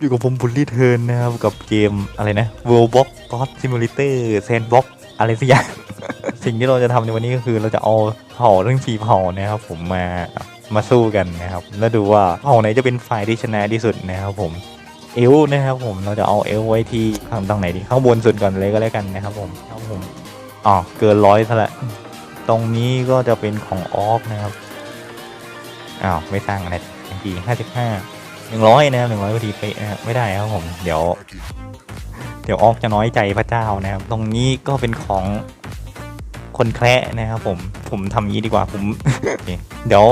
อยู่กับผมบุลลี่เทิร์นนะครับ กับเกมอะไรนะ World Box God Simulator Sandbox อะไรสักอย่าง สิ่งที่เราจะทำในวันนี้ก็คือเราจะเอาเผ่าทั้งสีเผ่านะครับ ผมมามาสู้กันนะครับ แล้วดูว่าเผ่าไหนจะเป็นฝ่ายที่ชนะที่สุดนะครับผมเอลนะครับผมเราจะเอาเอลไว้ที่ข้างตรงไหนดีข้างบนสุดก่อนเลยก็แล้วกันนะครับผมครับผมอ๋อเกินร้อยซะละตรงนี้ก็จะเป็นของออฟนะครับอ้าวไม่สร้างอะไรทันทีห้าสิบห้า นึ่งร้อยนะครับหนึ่งร้อยพอดีเป๊ะนะครับไม่ได้ครับผม เดี๋ยว เดี๋ยวออกจะน้อยใจพระเจ้านะครับ ตรงนี้ก็เป็นของคนแคระนะครับผม ผมทำงี้ดีกว่าผม เดี๋ยว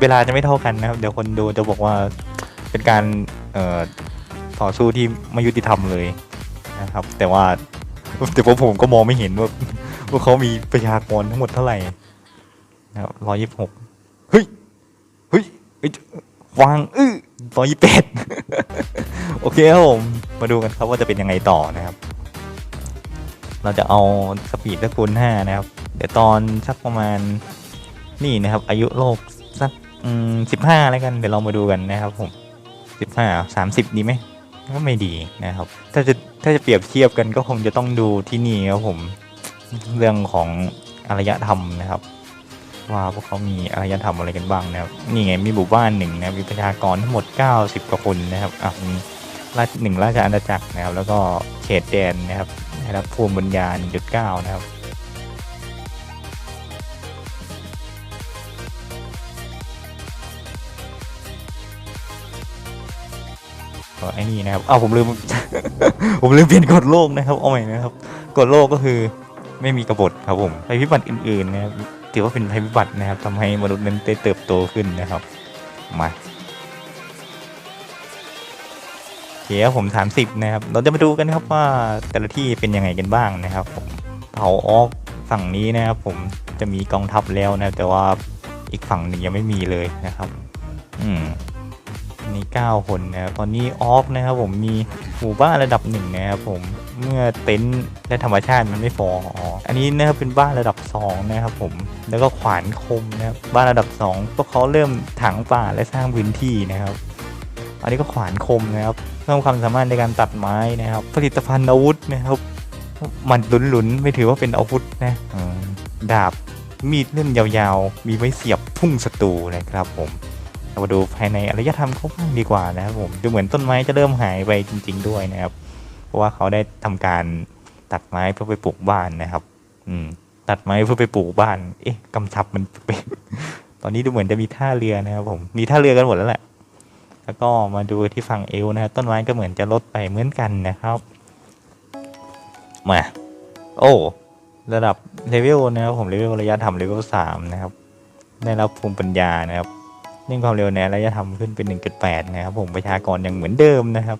เวลาจะไม่เท่ากันนะครับ เดี๋ยวคนดูจะบอกว่าเป็นการเอ่อต่อสู้ที่ไม่ยุติธรรมเลยนะครับ แต่ว่าแต่ว่าผมก็มองไม่เห็นว่าว่าเขามีประชากรทั้งหมดเท่าไหร่นะครับร้อยยี่สิบหกเฮ้ย เฮ้ย วางอื้อร้อยยี่สิบแปดโอเคครับผม มาดูกันครับว่าจะเป็นยังไงต่อนะครับ เราจะเอาสปีดตะคูณห้านะครับ เดี๋ยวตอนสักประมาณนี่นะครับ อายุโลกสักสิบห้าแล้วกัน เดี๋ยวเรามาดูกันนะครับ ผมสิบห้าสามสิบดีไหมก็ไม่ดีนะครับ ถ้าจะถ้าจะเปรียบเทียบกันก็คงจะต้องดูที่นี่ครับผม เรื่องของอารยธรรมนะครับ ว่าพวกเขามีอารยธรรมอะไรกันบ้างนะครับนี่ไงมีหมู่บ้านหนึ่งนะครับมีประชากรทั้งหมด 90กว่าคนนะครับอะมีราชหนึ่งราชอาณาจักรนะครับ แล้วก็เขตแดนนะครับได้รับภูมิปัญญา1.9 นะครับก็ไอ้นี่นะครับอ้าวผมลืม ผมลืมเปลี่ยนกฎโลกนะครับ เอาใหม่นะครับ กฎโลกก็คือไม่มีกบฏครับผมภัยพิบัติอื่นๆนะครับถือว่าเป็นภัยพิบัตินะครับทำให้มนุษย์นั้นได้เติบโตขึ้นนะครับมาเคครับผม30นะครับ เราจะมาดูกันครับว่าแต่ละที่เป็นยังไงกันบ้างนะครับผมเผาออกฝั่งนี้นะครับ ผมจะมีกองทัพแล้วนะแต่ว่าอีกฝั่งหนึ่งยังไม่มีเลยนะครับ อืม มี9คนนะครับตอนนี้ออกนะครับผมมีหมู่บ้านระดับหนึ่งนะครับผมเมื่อเต็นท์และธรรมชาติมันไม่พออันนี้นะครับเป็นบ้านระดับ 2 นะครับผมแล้วก็ขวานคมนะครับบ้านระดับ 2 พวกเขาเริ่มถังป่าและสร้างพื้นที่นะครับ อันนี้ก็ขวานคมนะครับเพิ่มความสามารถในการตัดไม้นะครับ ผลิตภัณฑ์อาวุธนะครับมันหลุนๆไม่ถือว่าเป็นอาวุธนะดาบมีดเล่มยาวๆ มีไว้เสียบพุ่งศัตรูนะครับผม เรามาดูภายในอารยธรรมเขาบ้างดีกว่านะครับผมดูเหมือนต้นไม้จะเริ่มหายไปจริง ๆ ด้วยนะครับ เพราะว่าเขาได้ทำการตัดไม้เพื่อไปปลูกบ้านนะครับ อืม ตัดไม้เพื่อไปปลูกบ้าน เอ๊ะกำชับมันเป็นตอนนี้ดูเหมือนจะมีท่าเรือนะครับ ผม มีท่าเรือกันหมดแล้วแหละ แล้วก็มาดูที่ฝั่งเอวนะครับต้นไม้ก็เหมือนจะลดไปเหมือนกันนะครับ มา โอ้ระดับเลเวลนะครับผมเลเวลระยะทำเลเวลสามนะครับ ได้รับภูมิปัญญานะครับ เร่งความเร็วในระยะทำขึ้นเป็น 1.8 นะครับผมประชากรยังเหมือนเดิมนะครับ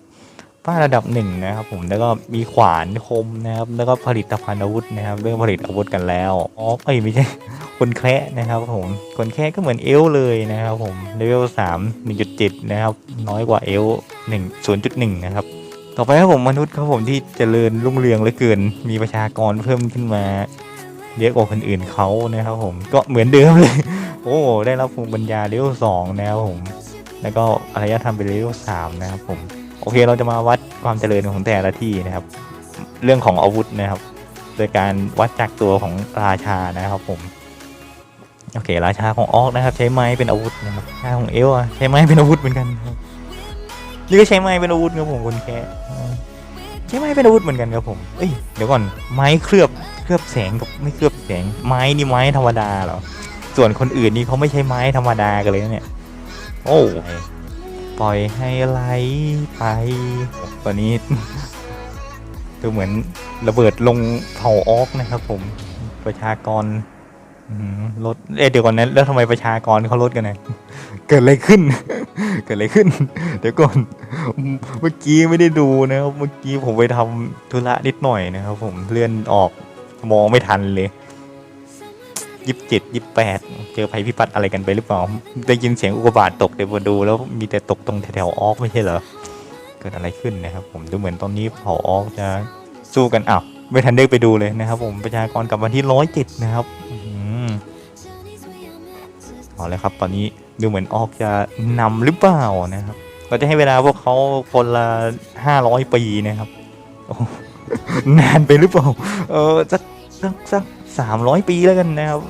ป้าระดับหนึ่งนะครับผมแล้วก็มีขวานคมนะครับ แล้วก็ผลิตภัณฑ์อาวุธนะครับ เรื่องผลิตอาวุธกันแล้วอ๋อเอ้ยไม่ใช่คนแคระนะครับผมคนแคระก็เหมือนเอลเลยนะครับผมเลเวลสามหนึ่งจุดเจ็ดนะครับ น้อยกว่าเอลหนึ่งศูนย์จุดหนึ่งนะครับ ต่อไปครับผมมนุษย์ครับผมที่เจริญรุ่งเรืองเหลือเกิน มีประชากรเพิ่มขึ้นมา เยอะกว่าคนอื่นเขานะครับผมก็เหมือนเดิมเลย โอ้ได้รับภูมิปัญญาเลเวลสองนะครับผม แล้วก็อารยธรรมเป็นเลเวลสามนะครับผมโอเคเราจะมาวัดความเจริญของแต่ละที่นะครับ เรื่องของอาวุธนะครับ โดยการวัดจากตัวของราชานะครับผมโอเคราชาของออกนะครับ ใช้ไม้เป็นอาวุธนะครับราชาของเอลใช้ไม้เป็นอาวุธเหมือนกันครับนี่ก็ใช้ไม้เป็นอาวุธครับผมคนแค่ ใช้ไม้เป็นอาวุธเหมือนกันครับผมเอ้ยเดี๋ยวก่อนไม้เคลือบเคลือบแสงกับไม่เคลือบแสงไม้นี่ไม้ธรรมดาเหรอส่วนคนอื่นนี่เขาไม่ใช้ไม้ธรรมดากันเลยนะเนี่ย โอ้ปล่อยให้ไหลไป ตอนนี้ดูเหมือนระเบิดลงเผาออกนะครับผมประชากร ลดเอ๊ะเดี๋ยวก่อนนะแล้วทำไมประชากรเขาลดกันนะเกิดอะไรขึ้น เกิดอะไรขึ้น เดี๋ยวก่อน เมื่อกี้ไม่ได้ดูนะครับเมื่อกี้ผมไปทำธุระนิดหน่อยนะครับ ผมเลื่อนออกมองไม่ทันเลยยี่สิบเจ็ดยี่สิบแปดเจอภัยพิบัติอะไรกันไปหรือเปล่าได้ยินเสียงอุกกาบาตตกเดี๋ยวมาดูแล้วมีแต่ตกตรงแถวๆออกไม่ใช่เหรอเกิดอะไรขึ้นนะครับ ผมดูเหมือนตอนนี้เผาออกจะสู้กันอ้าวไม่ทันได้ไปดูเลยนะครับ ผมประชากรกลับมาที่ร้อยเจ็ดนะครับ เอาเลยครับ ตอนนี้ดูเหมือนออกจะนำหรือเปล่านะครับ เราจะให้เวลาพวกเขาคนละห้าร้อยปีนะครับนานไปหรือเปล่า เออสักสักสักสามร้อยปีแล้วกันนะครับ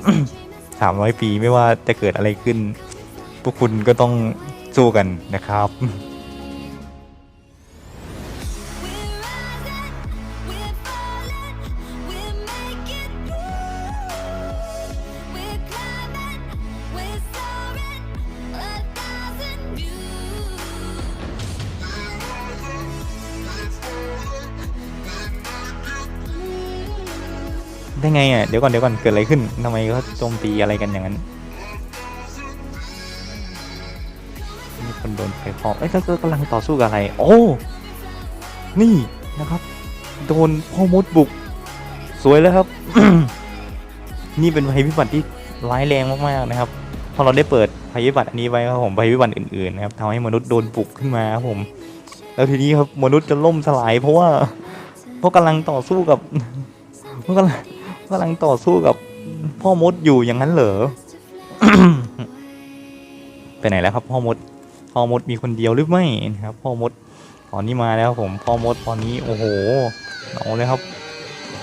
สามร้อยปีไม่ว่าจะเกิดอะไรขึ้น พวกคุณก็ต้องสู้กันนะครับ ได้ไงอะเดี๋ยวก่อนเดี๋ยวก่อนเกิดอะไรขึ้นทำไมเขาโจมตีอะไรกันอย่างนั้นมีคนโดนไฟคอกเอ้ยเขากำลังต่อสู้กับอะไร โอ้ นี่นะครับ โดนพ่อมดบุก สวยแล้วครับ นี่เป็นภัยพิบัติที่ร้ายแรงมากๆนะครับ พอเราได้เปิดภัยพิบัติอันนี้ไว้ครับผมภัยพิบัติอื่นๆนะครับทำให้มนุษย์โดนปลุกขึ้นมาครับผม แล้วทีนี้ครับมนุษย์จะล่มสลาย เพราะว่าเพราะกำลังต่อสู้กับเพราะกำลัง กำลังต่อสู้กับพ่อมดอยู่อย่างนั้นเหรอ ไปไหนแล้วครับ พ่อมด พ่อมดมีคนเดียวหรือไม่นะครับ พ่อมดตอนนี้มาแล้วครับผมพ่อมดตอนนี้โอ้โหเอาเลยครับ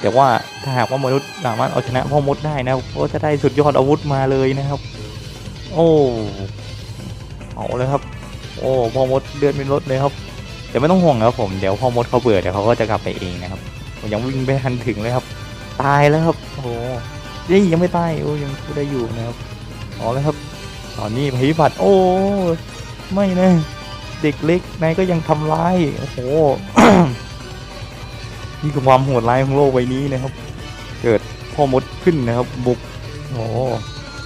แต่ว่าถ้าหากว่ามนุษย์สามารถเอาชนะพ่อมดได้นะก็จะได้สุดยอดอาวุธมาเลยนะครับ โอ้เอาเลยครับ โอ้พ่อมดเดือนเป็นรถเลยครับแต่ไม่ต้องห่วงครับผมเดี๋ยวพ่อมดเขาเบื่อเดี๋ยวเขาก็จะกลับไปเองนะครับผมยังวิ่งไปทันถึงเลยครับ ตายแล้วครับโอ้โหนี่ยังไม่ตายโอ้ยังพูดได้อยู่นะครับเอาแล้วครับตอนนี้ภัยพิบัติโอ้ไม่นะเด็กเล็กนายก็ยังทำร้ายโอ้โหนี่คือความโหดร้ายของโลกใบนี้นะครับ เกิดพ่อมดขึ้นนะครับ บุกโอ้โห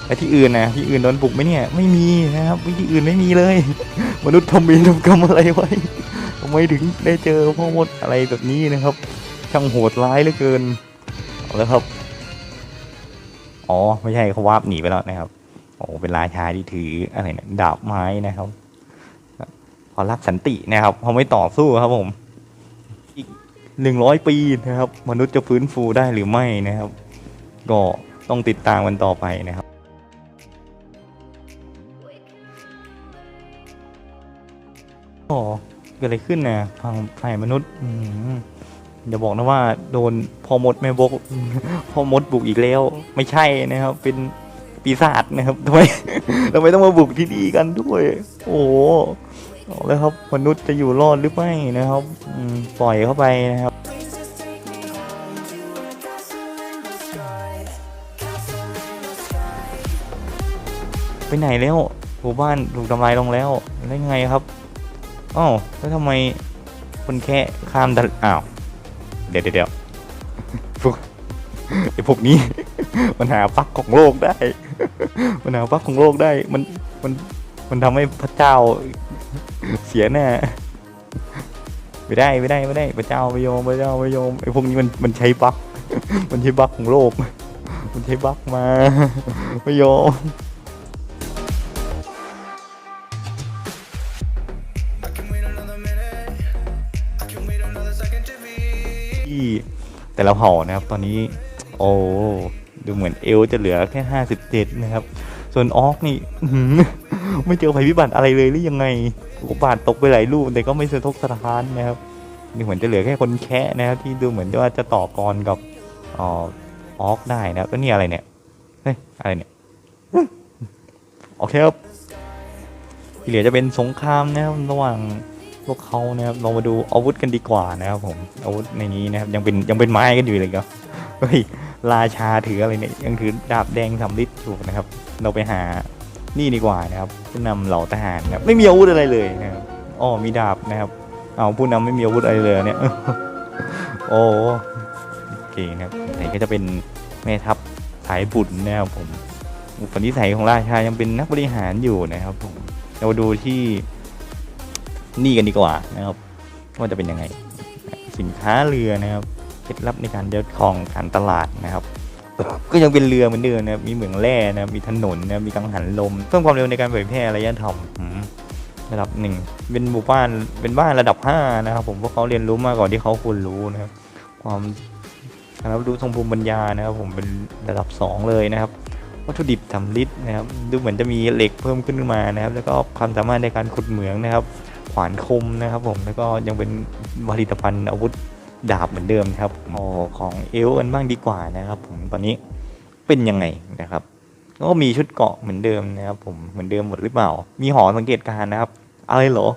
แต่ที่อื่นนะที่อื่นโดนบุกไหมเนี่ยไม่มีนะครับที่อื่นไม่มีเลย มนุษย์ทำมีทำกรรมอะไรไว้ทำไมถึงได้เจอพ่อมดอะไรแบบนี้นะครับ ช่างโหดร้ายเหลือเกินเอา แล้วครับ อ๋อ ไม่ใช่เขาวาบหนีไปแล้วนะครับ โอ้เป็นราชาที่ถืออะไรนี่ยดาบไม้นะครับเขารักสันตินะครับเขาไม่ต่อสู้ครับผม อีกหนึ่งร้อยปีนะครับ มนุษย์จะฟื้นฟูได้หรือไม่นะครับ ก็ต้องติดตามกันต่อไปนะครับอ๋อเกิดอะไรขึ้นนะทางฝ่ายมนุษย์ อื อย่าบอกนะว่าโดนพอมดแม่บกพอมดบุกอีกแล้ว ไม่ใช่นะครับ เป็นปีศาจนะครับทำไมทำไมต้องมาบุกที่นี่กันด้วย โอ้โหเอาแล้วครับมนุษย์จะอยู่รอดหรือไม่นะครับอืมปล่อยเข้าไปนะครับไปไหนแล้วหมู่บ้านถูกทำลายลงแล้วแล้วยังไงครับอ้าวแล้วทำไมคนแค่ข้ามทะอ้าว เดี๋ยวเดี๋ยวพวกไอ้พวกนี้ มันหาปลั๊กของโลกได้ มันหาปลั๊กของโลกได้ มันมันมันทำให้พระเจ้าเสียแน่ไม่ได้ไม่ได้ไม่ได้พระเจ้าไม่ยอมพระเจ้าไม่ยอมไอ้พวกนี้มันมันใช้ปลั๊กมันใช้ปลั๊กของโลก มันใช้ปลั๊กมาไม่ยอม แต่ละเผ่านะครับ ตอนนี้ โอ้ดูเหมือนเอลจะเหลือแค่ห้าสิบเจ็ดนะครับ ส่วนออกนี่ไม่เจอภัยพิบัติอะไรเลยหรือยังไงอุกกาบาตตกไปหลายลูกแต่ก็ไม่สะทกสะท้านนะครับนี่เหมือนจะเหลือแค่คนแค่นะครับที่ดูเหมือนว่าจะต่อกรกับออออกได้นะครับแล้วนี่อะไรเนี่ยเฮ้ยอะไรเนี่ยโอเคครับที่เหลือจะเป็นสงครามนะครับระหว่าง พวกเขานะครับเรามาดูอาวุธกันดีกว่านะครับผมอาวุธในนี้นะครับยังเป็นยังเป็นไม้กันอยู่เลยก็เฮ้ยราชาถืออะไรเนี่ยยังถือดาบแดงสำลิดอยู่นะครับ เราไปหานี่ดีกว่านะครับผู้นำเหล่าทหารครับไม่มีอาวุธอะไรเลยนะครับอ๋อมีดาบนะครับเอาผู้นำไม่มีอาวุธอะไรเลยเนี่ยโอ้โอเคนะครับไหนก็จะเป็นแม่ทัพสายบุญนะครับผมอุปนิสัยของราชายังเป็นนักบริหารอยู่นะครับผมเรามาดูที่ นี่กันดีกว่านะครับ ว่าจะเป็นยังไง สินค้าเรือนะครับเคล็ดลับในการยอดครองการตลาดนะครับ ก็ยังเป็นเรือเหมือนเดิมนะครับมีเหมืองแร่นะครับมีถนนนะครับมีกังหันลมเพิ่มความเร็วในการเผยแพร่ระยะทอมอืมระดับหนึ่งเป็นหมู่บ้านเป็นบ้านระดับห้านะครับ ผมพวกเขาเรียนรู้มากกว่าที่เขาควรรู้นะครับ ความการรับรู้ทรงภูมิปัญญานะครับ ผมเป็นระดับสองเลยนะครับวัตถุดิบสำลิดนะครับ ดูเหมือนจะมีเหล็กเพิ่มขึ้นมานะครับ แล้วก็ความสามารถในการขุดเหมืองนะครับ ขวานคมนะครับผมแล้วก็ยังเป็นผลิตภัณฑ์อาวุธดาบเหมือนเดิมนะครับออของเอลกันบ้างดีกว่านะครับ ผมตอนนี้เป็นยังไงนะครับก็มีชุดเกราะเหมือนเดิมนะครับ ผมเหมือนเดิมหมดหรือเปล่า มีหอสังเกตการณ์นะครับ อะไรเหรอ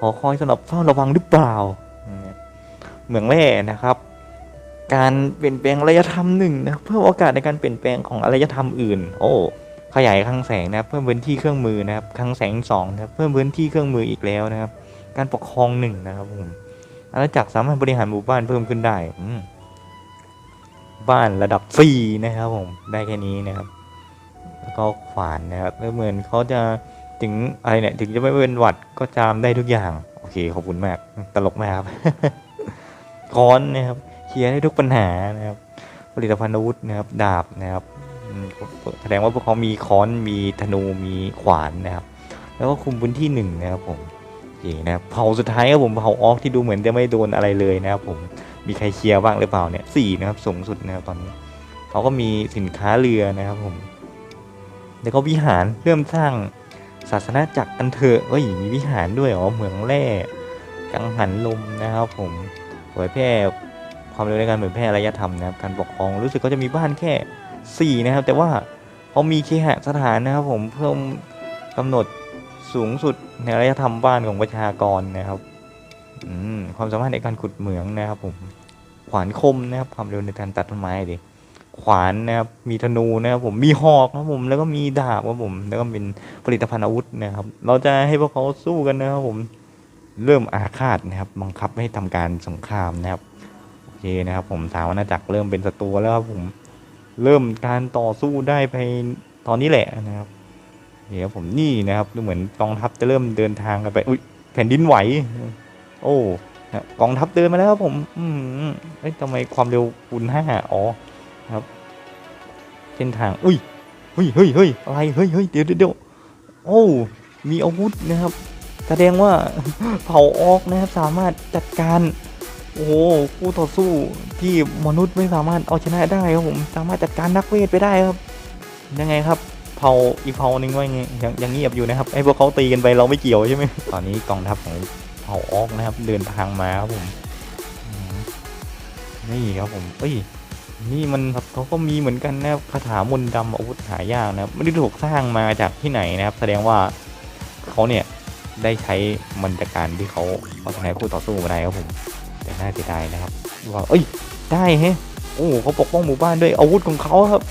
หอคอยสำหรับเฝ้าระวังหรือเปล่าเหมืองแร่นะครับ การเปลี่ยนแปลงอารยธรรมหนึ่งนะเพิ่มโอกาสในการเปลี่ยนแปลงของอารยธรรมอื่น โอ้ ขยายคลังแสงนะครับ เพิ่มพื้นที่เครื่องมือนะครับคลังแสงสองนะครับเพิ่มพื้นที่เครื่องมืออีกแล้วนะครับ การปกครองหนึ่งนะครับผมอาณาจักรสามารถบริหารหมู่บ้านเพิ่มขึ้นได้บ้านระดับสี่นะครับผมได้แค่นี้นะครับ แล้วก็ขวานนะครับเหมือนเขาจะถึงอะไรเนี่ยถึงจะไม่เป็นหวัดก็จามได้ทุกอย่างโอเคขอบคุณมากตลกมากครับค้อนนะครับเคลียร์ได้ทุกปัญหานะครับ ผลิตภัณฑ์อาวุธนะครับ ดาบนะครับ แสดงว่าพวกเขามีค้อนมีธนูมีขวานนะครับ แล้วก็คุมพื้นที่หนึ่งนะครับผมโอเคนะเผ่าสุดท้ายครับผมเผ่าออกที่ดูเหมือนจะไม่โดนอะไรเลยนะครับผมมีใครเคลียร์บ้างหรือเปล่าเนี่ยสี่นะครับสูงสุดนะครับตอนนี้เขาก็มีสินค้าเรือนะครับผมแล้วก็วิหารเริ่มสร้างศาสนาจักรอันเถอะเอ้ยมีวิหารด้วยเหรอเหมืองแร่กังหันลมนะครับ ผมเผยแพร่ความเร็วในการเผยแพร่อารยธรรมนะครับการปกครองรู้สึกก็จะมีบ้านแค่ 4 นะครับ แต่ว่าเขามีเคหสถานนะครับผมเพิ่มกำหนดสูงสุดในอารยธรรมบ้านของประชากรนะครับความสามารถในการขุดเหมืองนะครับผมขวานคมนะครับความเร็วในการตัดต้นไม้ดิขวานนะครับมีธนูนะครับผมมีหอกนะครับผมแล้วก็มีดาบครับผม แล้วก็เป็นผลิตภัณฑ์อาวุธนะครับ เราจะให้พวกเขาสู้กันนะครับผมเริ่มอาฆาตนะครับ บังคับให้ทำการสงครามนะครับโอเคนะครับ ผมสามอาณาจักรเริ่มเป็นศัตรูแล้วครับผม เริ่มการต่อสู้ได้ไปตอนนี้แหละนะครับเดี๋ยวผมนี่นะครับดูเหมือนกองทัพจะเริ่มเดินทางกันไปอุ้ยแผ่นดินไหว โอ้กองทัพเดินมาแล้วครับผม อืมเอ้ยทำไมความเร็วคูณห้าอ๋อครับเส้นทาง อุ้ยเฮ้ยเฮ้ยเฮ้ยอะไรเฮ้ยเฮ้ยเดี๋ยวเดี๋ยวเดี๋ยวโอ้มีอาวุธนะครับ แสดงว่าเผ่าออกนะครับ สามารถจัดการ โอ้โหคู่ต่อสู้ที่มนุษย์ไม่สามารถเอาชนะได้ครับผมสามารถจัดการนักเวทไปได้ครับ ยังไงครับเผาอีกเผาหนึ่งว่าไงยังยังเงียบอยู่นะครับไอ้พวกเขาตีกันไปเราไม่เกี่ยวใช่ไหมตอนนี้กองทัพของเผาออกนะครับ เดินทางมาครับผมอืมนี่ครับผมเอ้ยนี่มันครับเขาก็มีเหมือนกันนะครับคาถามนต์ดำอาวุธหายากนะครับไม่ได้ถูกสร้างมาจากที่ไหนนะครับ แสดงว่าเขาเนี่ยได้ใช้มันจากการที่เขาเอาชนะคู่ต่อสู้มาได้ครับผม แต่น่าเสียดายนะครับว่าเอ้ยได้เฮ้โอ้เขาปกป้องหมู่บ้านด้วยอาวุธของเขาครับ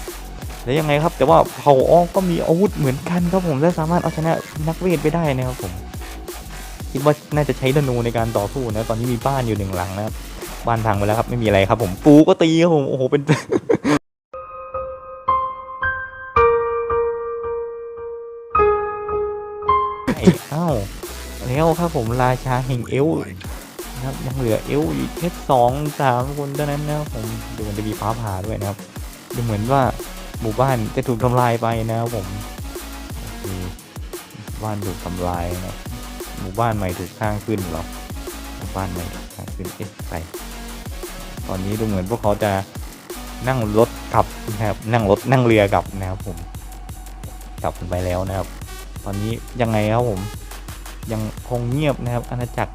แล้วยังไงครับ แต่ว่าเผ่าออกก็มีอาวุธเหมือนกันครับผมและสามารถเอาชนะนักเวทไปได้นะครับผมคิดว่าน่าจะใช้ธนูในการต่อสู้นะตอนนี้มีบ้านอยู่หนึ่งหลังนะครับบ้านพังไปแล้วครับไม่มีอะไรครับผมปูก็ตีครับผมโอ้โหเป็นอ้าวแล้วครับผมราชาแห่งเอล นะครับยังเหลือเอลอีกแค่สองสามคนเท่านั้นนะครับผมดูเหมือนจะมีฟ้าผ่าด้วยนะครับดูเหมือนว่าหมู่บ้านจะถูกทำลายไปนะครับผมบ้านถูกทำลายนะหมู่บ้านใหม่ถูกสร้างขึ้นหรอหมู่บ้านใหม่ถูกสร้างขึ้นเอ๊ะไปตอนนี้ดูเหมือนพวกเขาจะนั่งรถกลับนะครับนั่งรถนั่งเรือกลับนะครับผมกลับไปแล้วนะครับ ตอนนี้ยังไงครับผมยังคงเงียบนะครับอาณาจักร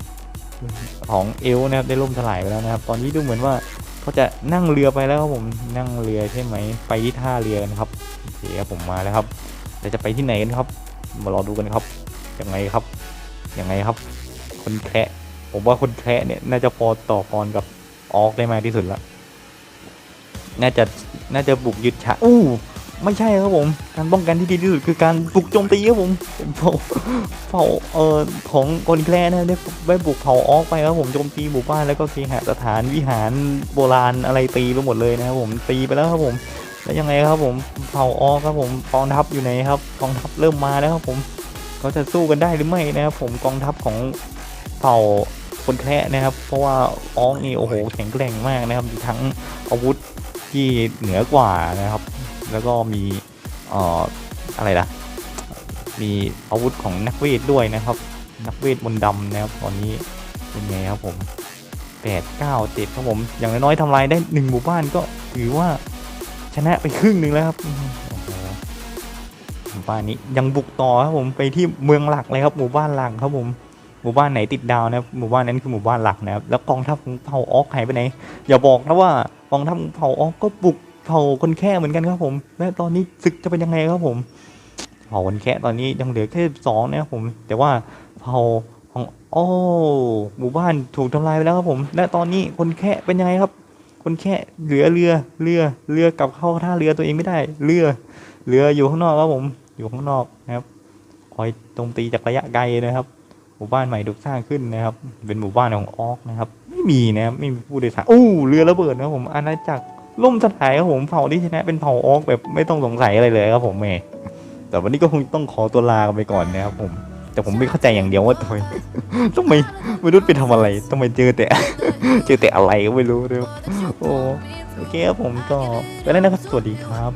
ของเอลนะครับได้ล่มสลายไปแล้วนะครับ ตอนนี้ดูเหมือนว่าเขาจะนั่งเรือไปแล้วครับผมนั่งเรือใช่ไหมไปที่ท่าเรือกันครับโอเคครับผมมาแล้วครับเราจะไปที่ไหนกันครับ มารอดูกันครับยังไงครับยังไงครับ คนแคะผมว่าคนแคะเนี่ยน่าจะพอต่อกรกับออกได้มากที่สุดละน่าจะน่าจะบุกยึดฉะอู้ ไม่ใช่ครับผม การป้องกันที่ดีที่สุดคือการบุกโจมตีครับผมเผาเผาเอ่อของคนแคลนะได้ได้บุกเผาออกไปครับผมโจมตีหมู่บ้านแล้วก็เคหสถานวิหารโบราณอะไรตีไปหมดเลยนะครับผมตีไปแล้วครับผม แล้วยังไงครับผมเผาออกครับผมกองทัพอยู่ไหนครับกองทัพเริ่มมาแล้วครับผมเขาจะสู้กันได้หรือไม่นะครับผมกองทัพของเผ่าคนแคระนะครับ เพราะว่าออกนี่โอ้โหแข็งแกร่งมากนะครับทั้งอาวุธที่เหนือกว่านะครับ แล้วก็มีเอ่ออะไรล่ะ มีอาวุธของนักเวทด้วยนะครับ นักเวทมนต์ดำนะครับตอนนี้เป็นไงครับผมแปดเก้าเจ็ดครับผมอย่างน้อยๆทำลายได้หนึ่งหมู่บ้านก็ถือว่าชนะไปครึ่งหนึ่งแล้วครับหหมู่บ้านนี้ยังบุกต่อครับผมไปที่เมืองหลักเลยครับหมู่บ้านหลักครับผมหมู่บ้านไหนติดดาวนะครับหมู่บ้านนั้นคือหมู่บ้านหลักนะครับแล้วกองทัพของเผ่าออกหายไปไหนอย่าบอกนะว่ากองทัพของเผ่าออกก็บุก เผ่าคนแค่เหมือนกันครับผม และตอนนี้ศึกจะเป็นยังไงครับผม เผ่าคนแค่ตอนนี้ยังเหลือแค่สองนะครับผม แต่ว่าเผ่าของโอ้หมู่บ้านถูกทำลายไปแล้วครับผม และตอนนี้คนแค่เป็นยังไงครับ คนแค่เหลือเรือเรือเรือกลับเข้าท่าเรือตัวเองไม่ได้เรือเรืออยู่ข้างนอกครับผม อยู่ข้างนอกนะครับ คอยโจมตีจากระยะไกลนะครับหมู่บ้านใหม่ถูกสร้างขึ้นนะครับ เป็นหมู่บ้านของออกนะครับ ไม่มีนะครับ ไม่มีผู้โดยสารอู้เรือระเบิดนะครับผมอาณาจักร ล่มสลายครับผมเผ่าที่ชนะเป็นเผ่าออกแบบไม่ต้องสงสัยอะไรเลยครับผมแม่แต่วันนี้ก็คงต้องขอตัวลาไปก่อนนะครับผม แต่ผมไม่เข้าใจอย่างเดียวว่าทำไมทำไมมนุษย์ไปทำอะไรทำไมเจอแต่ เจอแต่อะไรก็ไม่รู้ด้วยโอ้โอเคครับผมก็ไปแล้วนะครับสวัสดีครับ